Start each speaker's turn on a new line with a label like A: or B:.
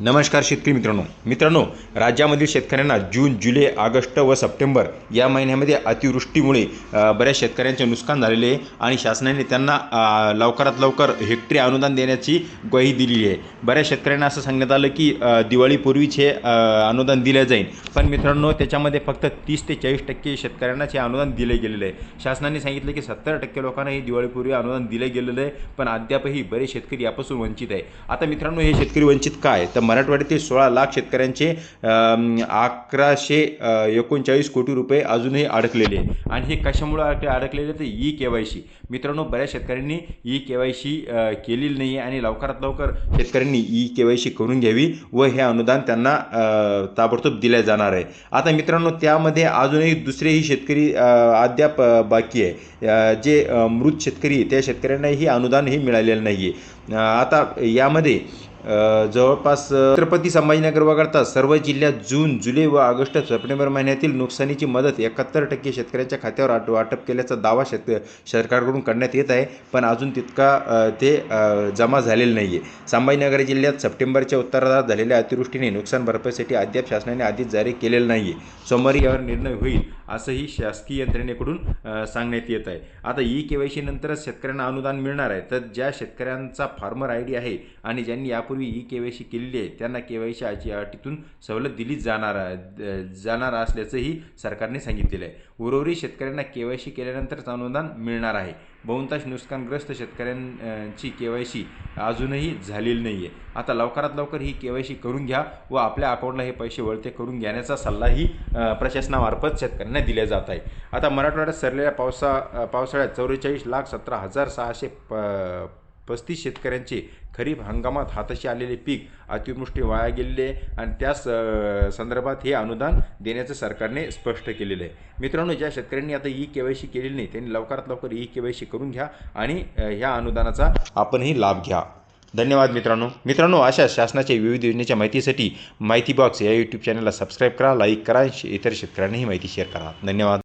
A: नमस्कार शेतकरी मित्रांनो. मित्रांनो राज्यामधील शेतकऱ्यांना जून जुलै ऑगस्ट व सप्टेंबर या महिन्यामध्ये अतिवृष्टीमुळे बऱ्याच शेतकऱ्यांचे नुकसान झालेले आहे आणि शासनाने त्यांना लवकरात लवकर हेक्टरी अनुदान देण्याची ग्वाही दिलेली आहे. बऱ्याच शेतकऱ्यांना असं सांगण्यात आलं की दिवाळीपूर्वीच हे अनुदान दिलं जाईल. पण मित्रांनो त्याच्यामध्ये फक्त तीस ते चाळीस टक्के शेतकऱ्यांनाच हे अनुदान दिले गेलेलं आहे. शासनाने सांगितलं की सत्तर टक्के लोकांना हे दिवाळीपूर्वी अनुदान दिलं गेलेलं आहे पण अद्यापही बरेच शेतकरी यापासून वंचित आहे. आता मित्रांनो हे शेतकरी वंचित काय तर मराठवाड्यातील सोळा लाख शेतकऱ्यांचे अकराशे एकोणचाळीस कोटी रुपये अजूनही अडकलेले आहे आणि हे कशामुळे अडक अडकलेले तर ई के वाय सी मित्रांनो बऱ्याच शेतकऱ्यांनी ई के वाय सी केलेली नाही आहे आणि लवकरात लवकर शेतकऱ्यांनी ई के वाय सी करून घ्यावी व हे अनुदान त्यांना ताबडतोब दिले जाणार आहे. आता मित्रांनो त्यामध्ये अजूनही दुसरेही शेतकरी अद्याप बाकी आहे. जे मृत शेतकरी त्या शेतकऱ्यांनाही अनुदान हे मिळालेलं नाही आहे आता यामध्ये जवळपास छत्रपती संभाजीनगर वगळता सर्व जिल्ह्यात जून जुलै व ऑगस्ट सप्टेंबर महिन्यातील नुकसानीची मदत एकाहत्तर टक्के शेतकऱ्यांच्या खात्यावर आट वाटप केल्याचा दावा शेत सरकारकडून करण्यात येत आहे. पण अजून तितका ते जमा झालेलं नाही आहे संभाजीनगर जिल्ह्यात सप्टेंबरच्या उत्तरार्धात झालेल्या अतिवृष्टीने नुकसान भरपाईसाठी अद्याप शासनाने आधीच जारी केलेलं नाही आहे सोमवारी यावर निर्णय होईल असंही शासकीय यंत्रणेकडून सांगण्यात येत आहे. आता ई के वाय सी नंतरच शेतकऱ्यांना अनुदान मिळणार आहे. तर ज्या शेतकऱ्यांचा फार्मर आय डी आहे आणि ज्यांनी यापूर्वी ई के वाय सी केलेली आहे. त्यांना के वाय सी अटीतून सवलत दिली जाणार आहे- जाणार असल्याचंही सरकारने सांगितलेलं आहे. उर्वरित शेतकऱ्यांना के वाय सी केल्यानंतरच अनुदान मिळणार आहे. बहुतांश नुकसानग्रस्त शेतकऱ्यांची के वाय सी अजूनही झालेली नाही आहे आता लवकरात लवकर ही के वाय सी करून घ्या व आपल्या अकाउंटला हे पैसे वळते करून घेण्याचा सल्लाही प्रशासनामार्फत शेतकऱ्यांना दिला जात आहे. आता मराठवाड्यात सरलेल्या पावसा पावसाळ्यात चौवेचाळीस लाख सतरा हजार सहाशे प पस्तीस शेतकऱ्यांचे खरीप हंगामात हाताशी आलेले पीक अतिवृष्टी वाया गेलेले आहे आणि त्याच संदर्भात हे अनुदान देण्याचं सरकारने स्पष्ट केलेलं आहे. मित्रांनो ज्या शेतकऱ्यांनी आता ई के वाय सी केलेली नाही त्यांनी लवकरात लवकर ई के वाय सी करून घ्या आणि ह्या अनुदानाचा आपणही लाभ घ्या. धन्यवाद मित्रांनो. मित्रांनो अशा शासनाच्या विविध योजनेच्या माहितीसाठी माहिती बॉक्स या यूट्यूब चॅनलला सबस्क्राईब करा लाईक करा इतर शेतकऱ्यांनाही माहिती शेअर करा. धन्यवाद.